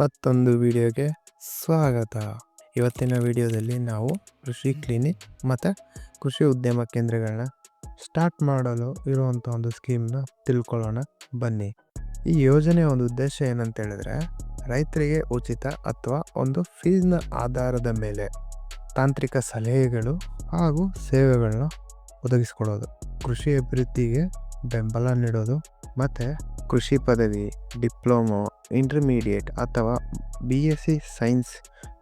ಮತ್ತೊಂದು ವಿಡಿಯೋಗೆ ಸ್ವಾಗತ. ಇವತ್ತಿನ ವಿಡಿಯೋದಲ್ಲಿ ನಾವು ಕೃಷಿ ಕ್ಲಿನಿಕ್ ಮತ್ತು ಕೃಷಿ ಉದ್ಯಮ ಕೇಂದ್ರಗಳನ್ನ ಸ್ಟಾರ್ಟ್ ಮಾಡಲು ಇರುವಂಥ ಒಂದು ಸ್ಕೀಮ್ನ ತಿಳ್ಕೊಳ್ಳೋಣ. ಬನ್ನಿ. ಈ ಯೋಜನೆಯ ಒಂದು ಉದ್ದೇಶ ಏನಂತ ಹೇಳಿದ್ರೆ ರೈತರಿಗೆ ಉಚಿತ ಅಥವಾ ಒಂದು ಫೀಸ್ನ ಆಧಾರದ ಮೇಲೆ ತಾಂತ್ರಿಕ ಸಲಹೆಗಳು ಹಾಗೂ ಸೇವೆಗಳನ್ನ ಒದಗಿಸ್ಕೊಡೋದು. ಕೃಷಿ ಅಭಿವೃದ್ಧಿಗೆ ಬೆಂಬಲ ನೀಡೋದು ಮತ್ತು ಕೃಷಿ ಪದವಿ, ಡಿಪ್ಲೊಮೊ, ಇಂಟರ್ಮೀಡಿಯೇಟ್ ಅಥವಾ B S C science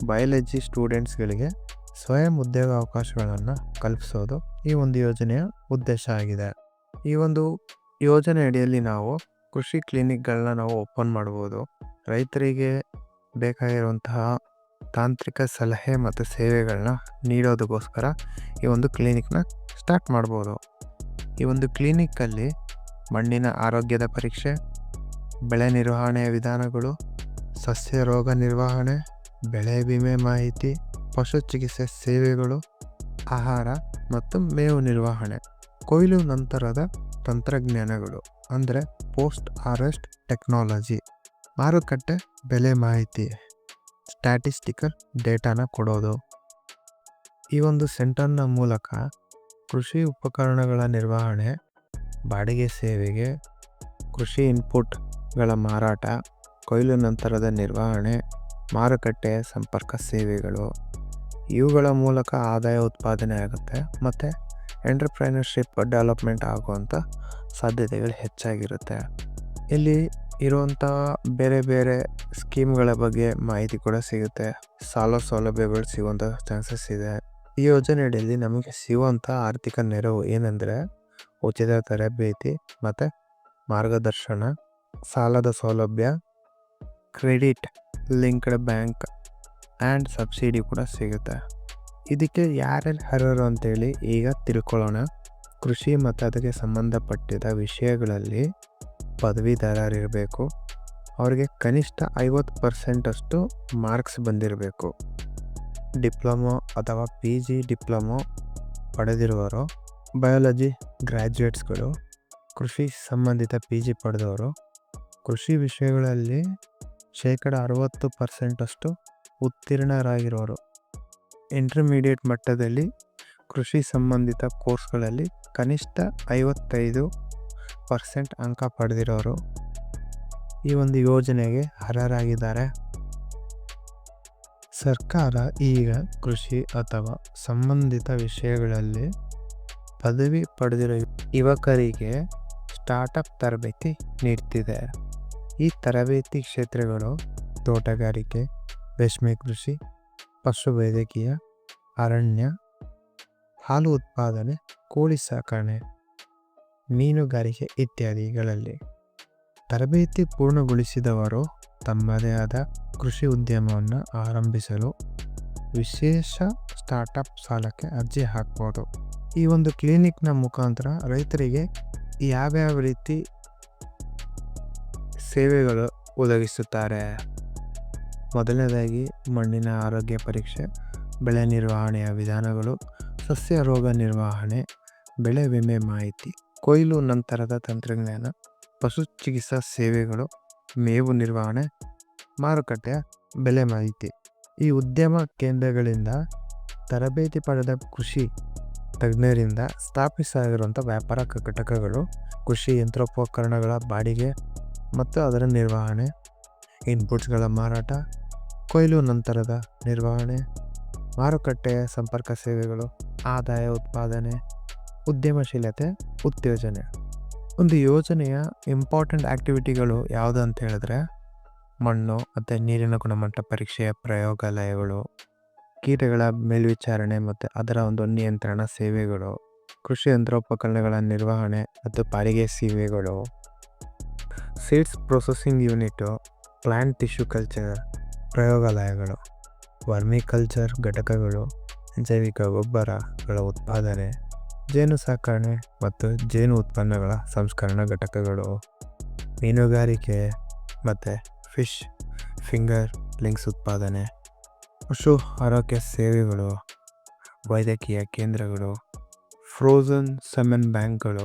biology ಸ್ಟೂಡೆಂಟ್ಸ್ಗಳಿಗೆ ಸ್ವಯಂ ಉದ್ಯೋಗ ಅವಕಾಶಗಳನ್ನು ಕಲ್ಪಿಸೋದು ಈ ಒಂದು ಯೋಜನೆಯ ಉದ್ದೇಶ ಆಗಿದೆ. ಈ ಒಂದು ಯೋಜನೆ ಅಡಿಯಲ್ಲಿ ನಾವು ಕೃಷಿ ಕ್ಲಿನಿಕ್ಗಳನ್ನ ನಾವು ಓಪನ್ ಮಾಡ್ಬೋದು. ರೈತರಿಗೆ ಬೇಕಾಗಿರುವಂತಹ ತಾಂತ್ರಿಕ ಸಲಹೆ ಮತ್ತು ಸೇವೆಗಳನ್ನ ನೀಡೋದಕ್ಕೋಸ್ಕರ ಈ ಒಂದು ಕ್ಲಿನಿಕ್ನ ಸ್ಟಾರ್ಟ್ ಮಾಡ್ಬೋದು. ಈ ಒಂದು ಕ್ಲಿನಿಕ್ಕಲ್ಲಿ ಮಣ್ಣಿನ ಆರೋಗ್ಯದ ಪರೀಕ್ಷೆ, ಬೆಳೆ ನಿರ್ವಹಣೆಯ ವಿಧಾನಗಳು, ಸಸ್ಯ ರೋಗ ನಿರ್ವಹಣೆ, ಬೆಳೆ ವಿಮೆ ಮಾಹಿತಿ, ಪಶು ಚಿಕಿತ್ಸೆ ಸೇವೆಗಳು, ಆಹಾರ ಮತ್ತು ಮೇವು ನಿರ್ವಹಣೆ, ಕೊಯ್ಲು ನಂತರದ ತಂತ್ರಜ್ಞಾನಗಳು, ಅಂದರೆ ಪೋಸ್ಟ್ ಹಾರ್ವೆಸ್ಟ್ ಟೆಕ್ನಾಲಜಿ, ಮಾರುಕಟ್ಟೆ ಬೆಲೆ ಮಾಹಿತಿ, ಸ್ಟ್ಯಾಟಿಸ್ಟಿಕಲ್ ಡೇಟಾನ ಕೊಡೋದು. ಈ ಒಂದು ಸೆಂಟರ್ನ ಮೂಲಕ ಕೃಷಿ ಉಪಕರಣಗಳ ನಿರ್ವಹಣೆ ಬಾಡಿಗೆ ಸೇವೆಗೆ ಕೃಷಿ ಇನ್ಪುಟ್ಗಳ ಮಾರಾಟ, ಕೊಯ್ಲು ನಂತರದ ನಿರ್ವಹಣೆ, ಮಾರುಕಟ್ಟೆ, ಸಂಪರ್ಕ ಸೇವೆಗಳು, ಇವುಗಳ ಮೂಲಕ ಆದಾಯ ಉತ್ಪಾದನೆ ಆಗುತ್ತೆ ಮತ್ತು ಎಂಟರ್ಪ್ರೈನರ್ಶಿಪ್ ಡೆವಲಪ್ಮೆಂಟ್ ಆಗುವಂಥ ಸಾಧ್ಯತೆಗಳು ಹೆಚ್ಚಾಗಿರುತ್ತೆ. ಇಲ್ಲಿ ಇರುವಂಥ ಬೇರೆ ಬೇರೆ ಸ್ಕೀಮ್ಗಳ ಬಗ್ಗೆ ಮಾಹಿತಿ ಕೂಡ ಸಿಗುತ್ತೆ. ಸಾಲ ಸೌಲಭ್ಯಗಳು ಸಿಗುವಂಥ ಚಾನ್ಸಸ್ ಇದೆ. ಈ ಯೋಜನೆಯಡಿಯಲ್ಲಿ ನಮಗೆ ಸಿಗುವಂಥ ಆರ್ಥಿಕ ನೆರವು ಏನಂದರೆ ಉಚಿತ ತರಬೇತಿ ಮತ್ತು ಮಾರ್ಗದರ್ಶನ, ಸಾಲದ ಸೌಲಭ್ಯ, credit, linked bank and subsidy ಕೂಡ ಸಿಗುತ್ತೆ. ಇದಕ್ಕೆ ಯಾರ್ಯಾರು ಅರ್ಹರು ಅಂತೇಳಿ ಈಗ ತಿಳ್ಕೊಳ್ಳೋಣ. ಕೃಷಿ ಮತ್ತು ಅದಕ್ಕೆ ಸಂಬಂಧಪಟ್ಟಿದ ವಿಷಯಗಳಲ್ಲಿ ಪದವೀಧರರಿರಬೇಕು. ಅವರಿಗೆ ಕನಿಷ್ಠ ಐವತ್ತು ಪರ್ಸೆಂಟಷ್ಟು ಮಾರ್ಕ್ಸ್ ಬಂದಿರಬೇಕು. ಡಿಪ್ಲೊಮೊ ಅಥವಾ ಪಿ ಜಿ ಡಿಪ್ಲೊಮೊ ಪಡೆದಿರುವವರು ಬಯಾಲಜಿ ಗ್ರ್ಯಾಜುಯೇಟ್ಸ್ಗಳು ಕೃಷಿ ಸಂಬಂಧಿತ ಪಿ ಜಿ ಪಡೆದವರು, ಕೃಷಿ ವಿಷಯಗಳಲ್ಲಿ ಶೇಕಡ ಅರವತ್ತು ಪರ್ಸೆಂಟಷ್ಟು ಉತ್ತೀರ್ಣರಾಗಿರೋರು. ಇಂಟರ್ಮೀಡಿಯೇಟ್ ಮಟ್ಟದಲ್ಲಿ ಕೃಷಿ ಸಂಬಂಧಿತ ಕೋರ್ಸ್ಗಳಲ್ಲಿ ಕನಿಷ್ಠ ಐವತ್ತೈದು ಪರ್ಸೆಂಟ್ ಅಂಕ ಪಡೆದಿರೋರು. ಈ ಒಂದು ಯೋಜನೆಗೆ ಅರ್ಹರಾಗಿದ್ದಾರೆ. ಸರ್ಕಾರ ಈಗ ಕೃಷಿ ಅಥವಾ ಸಂಬಂಧಿತ ವಿಷಯಗಳಲ್ಲಿ ಪದವಿ ಪಡೆದಿರೋ ಯುವಕರಿಗೆ ಸ್ಟಾರ್ಟಪ್ ತರಬೇತಿ ನೀಡ್ತಿದೆ. ಈ ತರಬೇತಿ ಕ್ಷೇತ್ರಗಳು ತೋಟಗಾರಿಕೆ, ರೇಷ್ಮೆ ಕೃಷಿ ಪಶುವೈದ್ಯಕೀಯ ಅರಣ್ಯ, ಹಾಲು ಉತ್ಪಾದನೆ, ಕೋಳಿ ಸಾಕಣೆ, ಮೀನುಗಾರಿಕೆ ಇತ್ಯಾದಿಗಳಲ್ಲಿ. ತರಬೇತಿ ಪೂರ್ಣಗೊಳಿಸಿದವರು ತಮ್ಮದೇ ಆದ ಕೃಷಿ ಉದ್ಯಮವನ್ನು ಆರಂಭಿಸಲು ವಿಶೇಷ ಸ್ಟಾರ್ಟಪ್ ಸಾಲಕ್ಕೆ ಅರ್ಜಿ ಹಾಕ್ಬೋದು. ಈ ಒಂದು ಕ್ಲಿನಿಕ್ನ ಮುಖಾಂತರ ರೈತರಿಗೆ ಯಾವ್ಯಾವ ರೀತಿ ಸೇವೆಗಳು ಒದಗಿಸುತ್ತಾರೆ? ಮೊದಲನೇದಾಗಿ ಮಣ್ಣಿನ ಆರೋಗ್ಯ ಪರೀಕ್ಷೆ, ಬೆಳೆ ನಿರ್ವಹಣೆಯ ವಿಧಾನಗಳು, ಸಸ್ಯ ರೋಗ ನಿರ್ವಹಣೆ, ಬೆಳೆ ವಿಮೆ ಮಾಹಿತಿ, ಕೊಯ್ಲು ನಂತರದ ತಂತ್ರಜ್ಞಾನ, ಪಶು ಚಿಕಿತ್ಸಾ ಸೇವೆಗಳು, ಮೇವು ನಿರ್ವಹಣೆ ಮಾರುಕಟ್ಟೆಯ ಬೆಲೆ ಮಾಹಿತಿ. ಈ ಉದ್ಯಮ ಕೇಂದ್ರಗಳಿಂದ ತರಬೇತಿ ಪಡೆದ ಕೃಷಿ ತಜ್ಞರಿಂದ ಸ್ಥಾಪಿಸಲಾಗಿರುವಂಥ ವ್ಯಾಪಾರ ಘಟಕಗಳು, ಕೃಷಿ ಯಂತ್ರೋಪಕರಣಗಳ ಬಾಡಿಗೆ ಮತ್ತು ಅದರ ನಿರ್ವಹಣೆ, ಇನ್ಪುಟ್ಸ್ಗಳ ಮಾರಾಟ, ಕೊಯ್ಲು ನಂತರದ ನಿರ್ವಹಣೆ ಮಾರುಕಟ್ಟೆಯ ಸಂಪರ್ಕ ಸೇವೆಗಳು, ಆದಾಯ ಉತ್ಪಾದನೆ, ಉದ್ಯಮಶೀಲತೆ, ಉತ್ತೇಜನೆ. ಒಂದು ಯೋಜನೆಯ ಇಂಪಾರ್ಟೆಂಟ್ ಆ್ಯಕ್ಟಿವಿಟಿಗಳು ಯಾವುದು ಅಂತ ಹೇಳಿದ್ರೆ, ಮಣ್ಣು ಮತ್ತು ನೀರಿನ ಗುಣಮಟ್ಟ ಪರೀಕ್ಷೆಯ ಪ್ರಯೋಗಾಲಯಗಳು. ಕೀಟಗಳ ಮೇಲ್ವಿಚಾರಣೆ ಮತ್ತು ಅದರ ಒಂದು ನಿಯಂತ್ರಣ ಸೇವೆಗಳು, ಕೃಷಿ ಯಂತ್ರೋಪಕರಣಗಳ ನಿರ್ವಹಣೆ ಮತ್ತು ಪಾಲಿಗೆ ಸೇವೆಗಳು, seeds processing unit plant tissue culture, ಪ್ರಯೋಗಾಲಯಗಳು, ವರ್ಮಿಕಲ್ಚರ್ ಘಟಕಗಳು, ಜೈವಿಕ ಗೊಬ್ಬರಗಳ ಉತ್ಪಾದನೆ, ಜೇನು ಸಾಕಣೆ ಮತ್ತು ಜೇನು ಉತ್ಪನ್ನಗಳ ಸಂಸ್ಕರಣಾ ಘಟಕಗಳು, ಮೀನುಗಾರಿಕೆ ಮತ್ತು ಫಿಶ್, ಫಿಂಗರ್ ಲಿಂಕ್ಸ್ ಉತ್ಪಾದನೆ. ಪಶು ಆರೋಗ್ಯ ಸೇವೆಗಳು, ವೈದ್ಯಕೀಯ ಕೇಂದ್ರಗಳು ಫ್ರೋಝನ್ ಸಮನ್ ಬ್ಯಾಂಕ್ಗಳು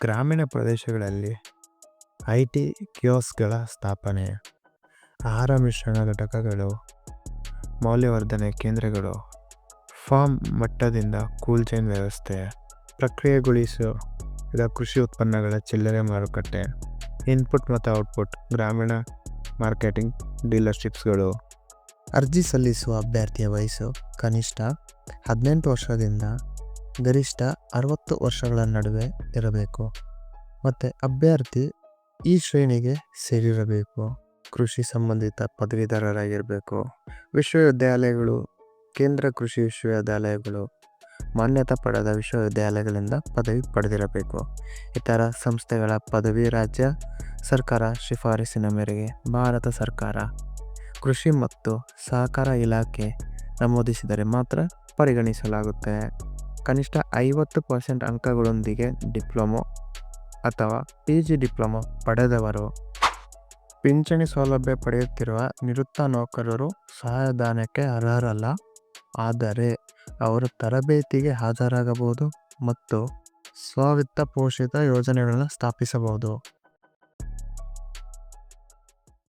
ಗ್ರಾಮೀಣ ಪ್ರದೇಶಗಳಲ್ಲಿ ಐ ಟಿ ಕಿಯೋಸ್ಗಳ ಸ್ಥಾಪನೆ, ಆಹಾರ ಮಿಶ್ರಣ ಘಟಕಗಳು, ಮೌಲ್ಯವರ್ಧನೆ ಕೇಂದ್ರಗಳು, ಫಾರ್ಮ್ ಮಟ್ಟದಿಂದ ಕೂಲ್ ಚೈನ್ ವ್ಯವಸ್ಥೆ ಪ್ರಕ್ರಿಯೆಗೊಳಿಸುವ ಕೃಷಿ ಉತ್ಪನ್ನಗಳ ಚಿಲ್ಲರೆ ಮಾರುಕಟ್ಟೆ, ಇನ್ಪುಟ್ ಮತ್ತು ಔಟ್ಪುಟ್, ಗ್ರಾಮೀಣ ಮಾರ್ಕೆಟಿಂಗ್ ಡೀಲರ್ಶಿಪ್ಸ್ಗಳು. ಅರ್ಜಿ ಸಲ್ಲಿಸುವ ಅಭ್ಯರ್ಥಿಯ ವಯಸ್ಸು ಕನಿಷ್ಠ ಹದಿನೆಂಟು ವರ್ಷದಿಂದ ಗರಿಷ್ಠ ಅರವತ್ತು ವರ್ಷಗಳ ನಡುವೆ ಇರಬೇಕು. ಮತ್ತು ಅಭ್ಯರ್ಥಿ ಈ ಶ್ರೇಣಿಗೆ ಸೇರಿರಬೇಕು. ಕೃಷಿ ಸಂಬಂಧಿತ ಪದವೀಧರರಾಗಿರಬೇಕು. ವಿಶ್ವವಿದ್ಯಾಲಯಗಳು, ಕೇಂದ್ರ ಕೃಷಿ ವಿಶ್ವವಿದ್ಯಾಲಯಗಳು ಮಾನ್ಯತೆ ಪಡೆದ ವಿಶ್ವವಿದ್ಯಾಲಯಗಳಿಂದ ಪದವಿ ಪಡೆದಿರಬೇಕು. ಇತರ ಸಂಸ್ಥೆಗಳ ಪದವಿ ರಾಜ್ಯ ಸರ್ಕಾರ ಶಿಫಾರಸಿನ ಮೇರೆಗೆ ಭಾರತ ಸರ್ಕಾರ ಕೃಷಿ ಮತ್ತು ಸಹಕಾರ ಇಲಾಖೆ ನಮೂದಿಸಿದರೆ ಮಾತ್ರ ಪರಿಗಣಿಸಲಾಗುತ್ತೆ. ಕನಿಷ್ಠ ಐವತ್ತು ಪರ್ಸೆಂಟ್ ಅಂಕಗಳೊಂದಿಗೆ ಡಿಪ್ಲೊಮೊ ಅಥವಾ ಪಿ ಜಿ ಡಿಪ್ಲೊಮೊ ಪಡೆದವರು ಪಿಂಚಣಿ ಸೌಲಭ್ಯ ಪಡೆಯುತ್ತಿರುವ ನಿವೃತ್ತ ನೌಕರರು ಸಹಾಯಧನಕ್ಕೆ ಅರ್ಹರಲ್ಲ. ಆದರೆ ಅವರು ತರಬೇತಿಗೆ ಹಾಜರಾಗಬಹುದು ಮತ್ತು ಸ್ವವಿತ್ತ ಪೋಷಿತ ಯೋಜನೆಗಳನ್ನು ಸ್ಥಾಪಿಸಬಹುದು.